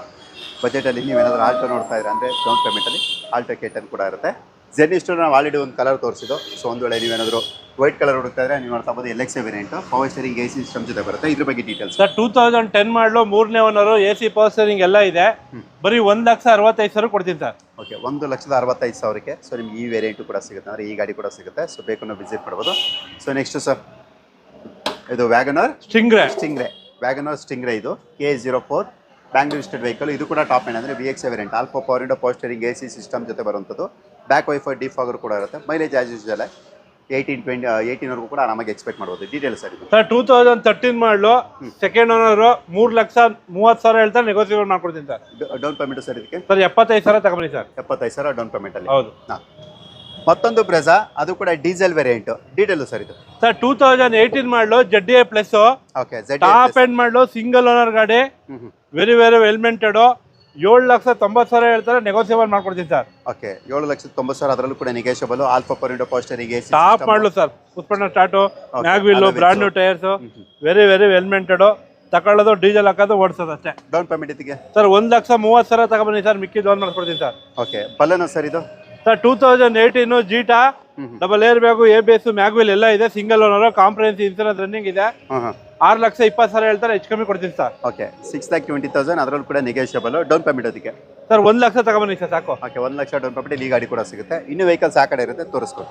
ಬಜೆಟಲ್ಲಿ ನೀವೇನಾದರೂ ಆಲ್ಟೋ ನೋಡ್ತಾ ಇದ್ರೆ ಅಂದರೆ ಡೌನ್ ಪೇಮೆಂಟಲ್ಲಿ ಆಲ್ಟೋ ಕೇಟನ್ ಕೂಡ ಇರುತ್ತೆ. ಜೆನ್ ಇಷ್ಟು ನಾವು ಆಲ್ರೆಡಿ ಒಂದು ಕಲರ್ ತೋರಿಸಿದ್ದು. ಸೊ ಒಂದು ವೇಳೆ ನೀವೇನಾದರೂ ವೈಟ್ ಕಲರ್ ಹುಡುಕ್ತಾ ಇದ್ರೆ ನೀವು ನೋಡ್ತಾ ಬೋದು L X variant power steering A C system ಜೊತೆ ಬರುತ್ತೆ. ಇದ್ರ ಬಗ್ಗೆ details sir two thousand ten model ಮೂರನೇ owner A C power steering ಎಲ್ಲ ಇದೆ. ಬರೀ ಒಂದು ಲಕ್ಷ ಅರವತ್ತೈದು ಸಾವಿರ ಕೊಡ್ತೀನಿ ಸರ್ ಓಕೆ ಒಂದು ಲಕ್ಷದ ಅರವತ್ತೈದು ಸಾವಿರಕ್ಕೆ. ಸೊ ನಿಮ್ಗೆ ಈ ವೇರಿಯಂಟು ಕೂಡ ಸಿಗುತ್ತೆ. ಅಂದರೆ ಈ ಗಾಡಿ ಕೂಡ ಸಿಗುತ್ತೆ. ಸೊ ಬೇಕು ನಾವು ವಿಸಿಟ್ ಮಾಡ್ಬೋದು ಸೊ ನೆಕ್ಸ್ಟ್ ಸರ್ ಇದು ವ್ಯಾಗನರ್ ಸ್ಟಿಂಗ್ರೆ ಸ್ಟಿಂಗ್ರೆ ವ್ಯಾಗನರ್ ಸ್ಟಿಂಗ್ರೆ ಇದು. K zero four Bangalore state vehicle ಇದು ಕೂಡ ಟಾಪ್ ಏನಂದರೆ ಅಂದರೆ V X variant all four power window power steering A C system ಜೊತೆ ಬರುವಂಥದ್ದು. ಬ್ಯಾಕ್ ವೈಫೈ ಡಿಫಾಗರ್ ಕೂಡ ಇರುತ್ತೆ. Mileage as usual eighteen twenty ಏಯ್ಟೀನ್ವರೆಗೂ ಕೂಡ ಆರಾಮಾಗಿ ಎಕ್ಸ್ಪೆಕ್ಟ್ ಮಾಡ್ಬೋದು. ಡೀಟೇಲ್ಸ್ ಸರ್ ಇದು sir two thousand thirteen model second owner ಮೂರು ಲಕ್ಷ ಮೂವತ್ತು ಸಾವಿರ ಹೇಳ್ತಾರೆ ನೆಗೋಸಿಯೇಟ್ ಮಾಡ್ಕೊಡ್ತೀನಿ ಸರ್. ಡೌನ್ ಪೇಮೆಂಟ್ ಸರ್ ಇದಕ್ಕೆ? ಸರ್ ಎಪ್ಪತ್ತೈದು ಸಾವಿರ ತಗೊಬನ್ನಿ ಸರ್. ಎಪ್ಪತ್ತೈದು ಸಾವಿರ ಡೌನ್ ಪೇಮೆಂಟಲ್ಲಿ ಹೌದು. ಹಾಂ. ಮತ್ತೊಂದು ಬ್ರೆಜಾ ಅದು ಕೂಡ ಡೀಸೆಲ್ ವೇರಿಯಂಟ್ ಡೀಟೇಲು ಸರ್ ಇದು. Sir two thousand eighteen model ZDi plus okay top end model single owner ಗಾಡಿ. Very very very well maintained ಏಳು ಲಕ್ಷ ತೊಂಬತ್ತು ಸಾವಿರ ಹೇಳ್ತಾರೆ ನೆಗೋಸಿಯಬಲ್ ಮಾಡ್ಕೊಡ್ತೀನಿ ಸರ್. ಓಕೆ ಏಳು ಲಕ್ಷದ ತೊಂಬತ್ತು ಸಾವಿರ ಅದರಲ್ಲೂ ಕೂಡ negotiable all four power steering ಪೋಸ್ಟರಿಗೆ top model sir ಉತ್ಪನ್ನ start mag wheel brand new tyres very very well well maintained ತಗೊಳ್ಳೋದು ಡೀಸೆಲ್ ಹಾಕೋದು ಓಡಿಸೋದು ಅಷ್ಟೇ ಡೌನ್ ಪೇಮೆಂಟ್ ಇದಕ್ಕೆ ಸರ್ ಒಂದು ಲಕ್ಷ ಮೂವತ್ತು ಸಾವಿರ ತಗೊಬನ್ನಿ ಸರ್ ಮಿಕ್ಕಿ ಲೋನ್ ಮಾಡ್ಕೊಡ್ತೀನಿ ಸರ್. ಓಕೆ ಬಲ್ಲನ ಸರ್ ಇದು? Sir two thousand eighteen Zeta. Double air bag A B S mag wheel ಎಲ್ಲ ಇದೆ single owner comprehensive insurance running ಇದೆ. ಆರು ಲಕ್ಷ ಇಪ್ಪತ್ತು ಸಾವಿರ ಹೇಳ್ತಾರೆ ಹೆಚ್ಚು ಕಮ್ಮಿ ಕೊಡ್ತೀನಿ sir. Okay six lakh twenty thousand ಅದರಲ್ಲೂ ಕೂಡ ನೆಗೋಷಿಯಬಲ್ ಡೌನ್ ಪೇಮೆಂಟ್ ಅದಕ್ಕೆ. ಸರ್ ಒಂದು ಲಕ್ಷ ತಗೊಬನ್ನಿ ಸರ್ ಸಾಕು. ಓಕೆ ಒಂದು ಲಕ್ಷ ಡೌನ್ ಪೇಮೆಂಟ್ ಈ ಗಾಡಿ ಕೂಡ ಸಿಗುತ್ತೆ. ಇನ್ನು ವೆಹಿಕಲ್ಸ್ ಆ ಕಡೆ ಇರುತ್ತೆ ತೋರಿಸ್ಕೊಡಿ.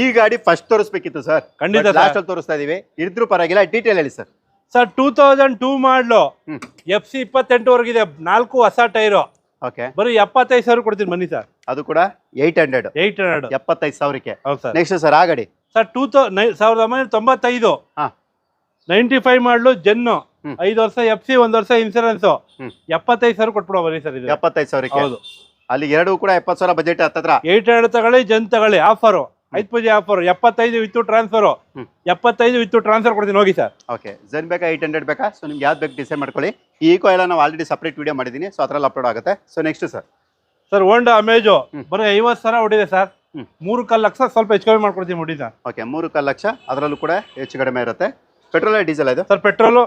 ಈ ಗಾಡಿ ಫಸ್ಟ್ ತೋರಿಸ್ಬೇಕಿತ್ತು ಸರ್ ಖಂಡಿತ sir. ಲಾಸ್ಟ್ ಅಲ್ಲಿ ತೋರಿಸ್ತಾ ಇದೀವಿ. ಇದ್ರೂ ಪರವಾಗಿಲ್ಲ ಡೀಟೇಲ್ ಹೇಳಿ sir sir two thousand two model. Hmm. F C ಇಪ್ಪತ್ತೆಂಟುವರೆಗಿದೆ ನಾಲ್ಕು ಹೊಸ ಟೈರು. ಓಕೆ ಬರೀ ಎಪ್ಪತ್ತೈದು ಸಾವಿರ ಕೊಡ್ತೀನಿ ಬನ್ನಿ ಸರ್. ಅದು ಕೂಡ ಏಯ್ಟ್ ಹಂಡ್ರೆಡ್ ಏಯ್ಟ್ ಹಂಡ್ರೆಡ್ ಎಪ್ಪತ್ತೈದು ಸಾವಿರಕ್ಕೆ. ಹೌದು ಸರ್. ನೆಕ್ಸ್ಟ್ ಸರ್ ಆ ಗಾಡಿ. ಸರ್ ಟೂ ತೌ ನೈ ಸಾವಿರದ ಒಂಬೈನೂರ ತೊಂಬತ್ತೈದು. ಹಾ. Ninety five model Zen. ಐದು ವರ್ಷ ಎಫ್ ಸಿ ಒಂದ್ ವರ್ಷ ಇನ್ಸೂರೆನ್ಸ್. ಎಪ್ಪತ್ತೈದು ಸಾವಿರ ಕೊಟ್ಬಿಡೋ ಬರೀ ಸರ್ ಇದು. ಎಪ್ಪತ್ತೈದು ಸಾವಿರಕ್ಕೆ? ಹೌದು. ಅಲ್ಲಿ ಎರಡು ಕೂಡ ಎಪ್ಪತ್ತು ಸಾವಿರ ಬಜೆಟ್ ಹತ್ತತ್ರ? ಏಟ್ ಹಂಡ್ರೆಡ್ ತಗೊಳ್ಳಿ ಜೆನ್ ತಗೊಳ್ಳಿ ಆಫರು ಐದು ಪೂಜೆ ಆಫರ್ ಎಪ್ಪತ್ತೈದು ವಿತ್ ಟ್ರಾನ್ಸ್ಫರ್. ಎಪ್ಪತ್ತೈದು ವಿತ್ ಟ್ರಾನ್ಸ್ಫರ್ ಕೊಡ್ತೀನಿ ಹೋಗಿ ಸರ್. ಓಕೆ ಜೆನ್ ಬೇಕಾ ಏಟ್ ಹಂಡ್ರೆಡ್ ಬೇಕಾ? ಸೊ ನಿಮ್ಗೆ ಯಾವ್ದು ಬೇಕು ಡಿಸೈಡ್ ಮಾಡ್ಕೊಳ್ಳಿ. ಈ ಈಕೋ ಎಲ್ಲ ನಾವು ಆಲ್ರೆಡಿ ಸಪ್ರೇಟ್ ವಿಡಿಯೋ ಮಾಡಿದ್ದೀನಿ ಸೊ ಅದ್ರಲ್ಲಿ ಅಪ್ಲೋಡ್ ಆಗುತ್ತೆ. So next sir sir Honda Amaze. ಬರೀ ಐವತ್ತು ಸಾವಿರ ಹೊಡಿದೆ ಸರ್. ಮೂರು ಕಾಲು ಲಕ್ಷ ಸ್ವಲ್ಪ ಹೆಚ್ಚು ಕಡಿಮೆ ಮಾಡ್ಕೊಡ್ತೀನಿ ಹೊಡಿ ಸರ್. ಓಕೆ ಮೂರು ಕಾಲು ಲಕ್ಷ. ಅದರಲ್ಲೂ ಕೂಡ ಹೆಚ್ಚು ಕಡಿಮೆ ಇರುತ್ತೆ. ಪೆಟ್ರೋಲ್ ಡೀಸೆಲ್ ಇದೆ ಸರ್ ಪೆಟ್ರೋಲು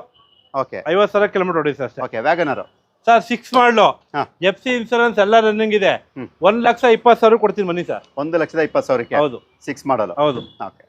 ಓಕೆ ಐವತ್ತು ಸಾವಿರ ಕಿಲೋಮೀಟರ್ ಹೊಡಿ ಸರ್ ಅಷ್ಟೇ. Okay WagonR sir six model. ಹಾ. ಎಫ್ ಸಿ ಇನ್ಸೂರೆನ್ಸ್ ಎಲ್ಲ ರನ್ನಿಂಗ್ ಇದೆ. ಒಂದ್ ಲಕ್ಷ ಇಪ್ಪತ್ತು ಸಾವಿರ ಕೊಡ್ತೀನಿ ಬನ್ನಿ ಸರ್. ಒಂದು ಲಕ್ಷದ ಇಪ್ಪತ್ತು ಸಾವಿರಕ್ಕೆ? ಹೌದು. ಸಿಕ್ಸ್ ಮಾಡಲು? ಹೌದು. ಓಕೆ